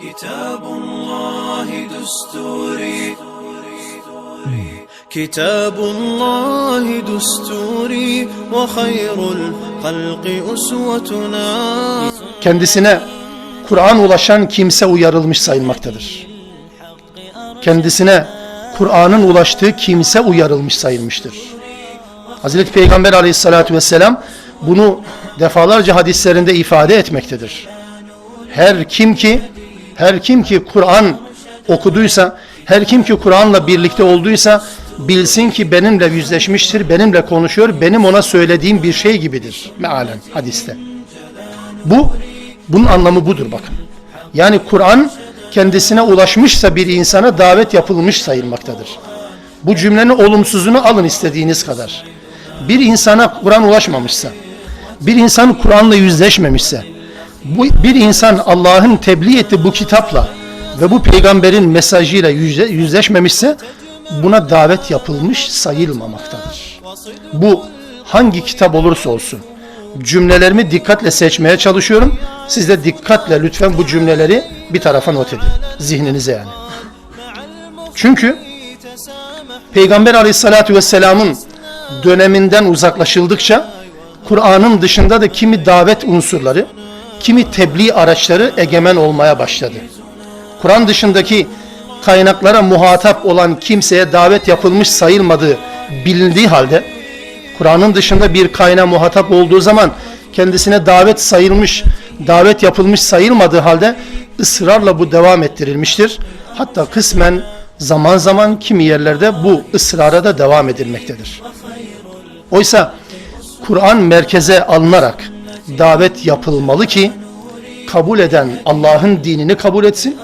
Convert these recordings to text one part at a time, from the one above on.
كتاب الله دستوري كتاب الله دستوري وخير الخلق أسوتنا kendisine Kur'an ulaşan kimse uyarılmış sayılmaktadır. Kendisine Kur'an'ın ulaştığı kimse uyarılmış sayılmıştır. Hazreti Peygamber aleyhissalatü vesselam bunu defalarca hadislerinde ifade etmektedir. Her kim ki her kim ki Kur'an okuduysa, her kim ki Kur'an'la birlikte olduysa bilsin ki benimle yüzleşmiştir, benimle konuşuyor, benim ona söylediğim bir şey gibidir. Mealen hadiste. Bu bunun anlamı budur bakın. Yani Kur'an kendisine ulaşmışsa bir insana davet yapılmış sayılmaktadır. Bu cümlenin olumsuzunu alın istediğiniz kadar. Bir insana Kur'an ulaşmamışsa, bir insan Kur'an'la yüzleşmemişse, bu bir insan Allah'ın tebliğ ettiği bu kitapla ve bu peygamberin mesajıyla yüzle- yüzleşmemişse buna davet yapılmış sayılmamaktadır. Bu hangi kitap olursa olsun cümlelerimi dikkatle seçmeye çalışıyorum. Siz de dikkatle lütfen bu cümleleri bir tarafa not edin. Zihninize yani. Çünkü Peygamber aleyhissalatü vesselamın döneminden uzaklaşıldıkça Kur'an'ın dışında da kimi davet unsurları, kimi tebliğ araçları egemen olmaya başladı. Kur'an dışındaki kaynaklara muhatap olan kimseye davet yapılmış sayılmadığı bilindiği halde Kur'an'ın dışında bir kaynağa muhatap olduğu zaman kendisine davet sayılmış, davet yapılmış sayılmadığı halde ısrarla bu devam ettirilmiştir. Hatta kısmen zaman zaman kimi yerlerde bu ısrara da devam edilmektedir. Oysa Kur'an merkeze alınarak davet yapılmalı ki kabul eden Allah'ın dinini kabul etsin,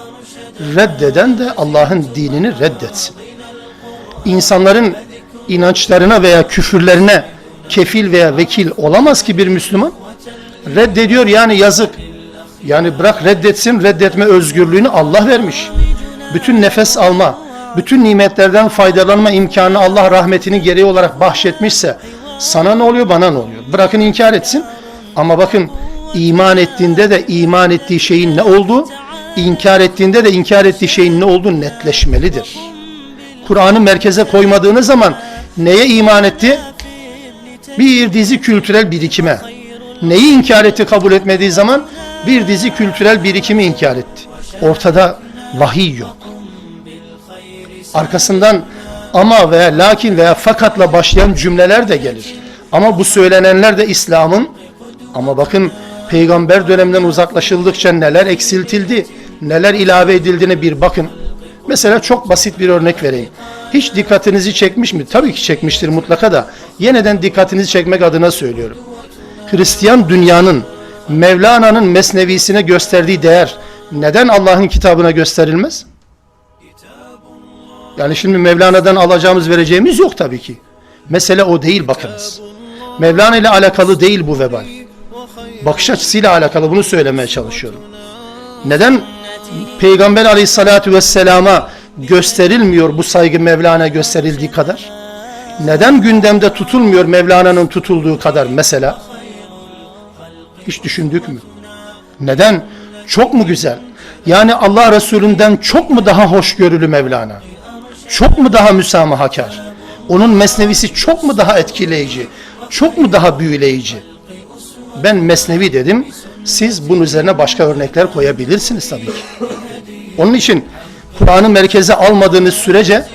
reddeden de Allah'ın dinini reddetsin. İnsanların inançlarına veya küfürlerine kefil veya vekil olamaz ki bir Müslüman. Reddediyor yani yazık. Yani bırak reddetsin, reddetme özgürlüğünü Allah vermiş. Bütün nefes alma, bütün nimetlerden faydalanma imkanı Allah rahmetinin gereği olarak bahşetmişse sana ne oluyor bana ne oluyor? Bırakın inkar etsin ama bakın iman ettiğinde de iman ettiği şeyin ne olduğu, inkar ettiğinde de inkar ettiği şeyin ne olduğu netleşmelidir. Kur'an'ı merkeze koymadığınız zaman neye iman etti? Bir dizi kültürel birikime. Neyi inkar etti kabul etmediği zaman? Bir dizi kültürel birikimi inkar etti. Ortada vahiy yok. Arkasından ama veya lakin veya fakatla başlayan cümleler de gelir. Ama bu söylenenler de İslam'ın ama bakın peygamber döneminden uzaklaşıldıkça neler eksiltildi, neler ilave edildiğine bir bakın. Mesela çok basit bir örnek vereyim. Hiç dikkatinizi çekmiş mi? Tabii ki çekmiştir mutlaka da. Yeniden dikkatinizi çekmek adına söylüyorum. Hristiyan dünyanın Mevlana'nın mesnevisine gösterdiği değer neden Allah'ın kitabına gösterilmez? Yani şimdi Mevlana'dan alacağımız vereceğimiz yok tabii ki. Mesele o değil bakınız. Mevlana ile alakalı değil bu vebal. Bakış açısıyla alakalı bunu söylemeye çalışıyorum. Neden Peygamber aleyhissalatü vesselama gösterilmiyor bu saygı Mevlana gösterildiği kadar? Neden gündemde tutulmuyor Mevlana'nın tutulduğu kadar mesela? Hiç düşündük mü? Neden? Çok mu güzel? Yani Allah Resulünden çok mu daha hoşgörülü Mevlana? Çok mu daha müsamahakar? Onun mesnevisi çok mu daha etkileyici? Çok mu daha büyüleyici? Ben mesnevi dedim. Siz bunun üzerine başka örnekler koyabilirsiniz tabii ki. Onun için Kur'an'ı merkeze almadığınız sürece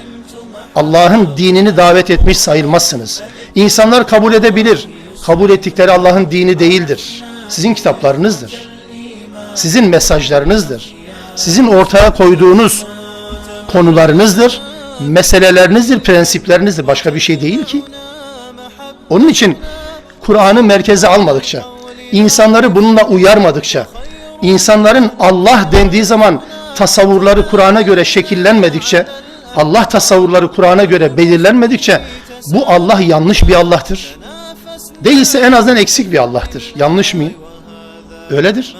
Allah'ın dinini davet etmiş sayılmazsınız. İnsanlar kabul edebilir. Kabul ettikleri Allah'ın dini değildir. Sizin kitaplarınızdır. Sizin mesajlarınızdır. Sizin ortaya koyduğunuz konularınızdır. Meselelerinizdir, prensiplerinizdir. Başka bir şey değil ki. Onun için Kur'an'ı merkeze almadıkça, insanları bununla uyarmadıkça, insanların Allah dendiği zaman tasavvurları Kur'an'a göre şekillenmedikçe, Allah tasavvurları Kur'an'a göre belirlenmedikçe bu Allah yanlış bir Allah'tır. Değilse en azından eksik bir Allah'tır. Yanlış mıyım? Öyledir.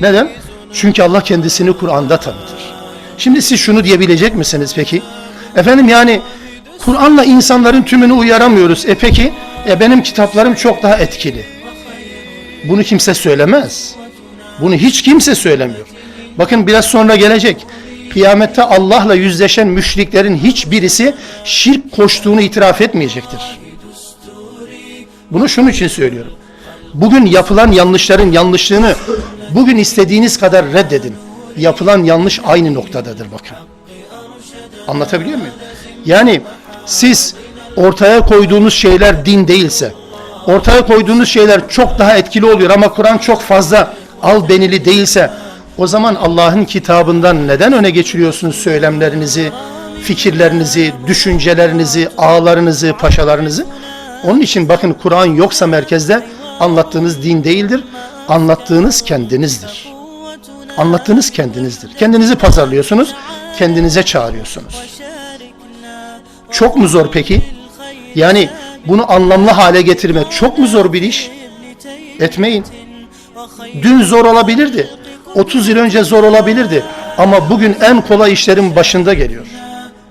Neden? Çünkü Allah kendisini Kur'an'da tanıtır. Şimdi siz şunu diyebilecek misiniz peki? Efendim yani Kur'an'la insanların tümünü uyaramıyoruz. E peki e benim kitaplarım çok daha etkili. Bunu kimse söylemez. Bunu hiç kimse söylemiyor. Bakın biraz sonra gelecek. Kıyamette Allah'la yüzleşen müşriklerin hiçbirisi şirk koştuğunu itiraf etmeyecektir. Bunu şunun için söylüyorum. Bugün yapılan yanlışların yanlışlığını bugün istediğiniz kadar reddedin. Yapılan yanlış aynı noktadadır bakın. Anlatabiliyor muyum? Yani siz ortaya koyduğunuz şeyler din değilse, ortaya koyduğunuz şeyler çok daha etkili oluyor ama Kur'an çok fazla al benili değilse, o zaman Allah'ın kitabından neden öne geçiriyorsunuz söylemlerinizi, fikirlerinizi, düşüncelerinizi, ağlarınızı, paşalarınızı? Onun için bakın Kur'an yoksa merkezde anlattığınız din değildir, anlattığınız kendinizdir. Anlattığınız kendinizdir. Kendinizi pazarlıyorsunuz, kendinize çağırıyorsunuz. Çok mu zor peki? Yani bunu anlamlı hale getirmek çok mu zor bir iş? Etmeyin. Dün zor olabilirdi. 30 yıl önce zor olabilirdi. Ama bugün en kolay işlerin başında geliyor.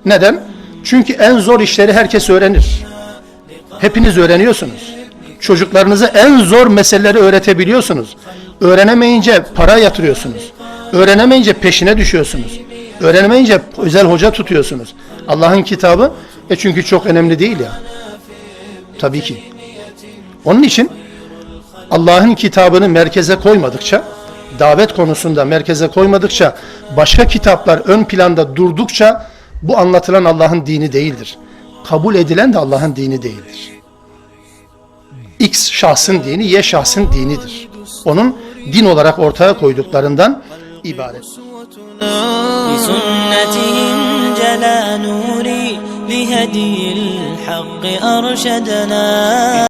Neden? Çünkü en zor işleri herkes öğrenir. Hepiniz öğreniyorsunuz. Çocuklarınıza en zor meseleleri öğretebiliyorsunuz. Öğrenemeyince para yatırıyorsunuz. Öğrenemeyince peşine düşüyorsunuz. Öğrenemeyince özel hoca tutuyorsunuz. Allah'ın kitabı e çünkü çok önemli değil ya. Tabii ki. Onun için Allah'ın kitabını merkeze koymadıkça, davet konusunda merkeze koymadıkça, başka kitaplar ön planda durdukça bu anlatılan Allah'ın dini değildir. Kabul edilen de Allah'ın dini değildir. X şahsın dini, Y şahsın dinidir. Onun din olarak ortaya koyduklarından ibaret. بهدي الحق أرشدنا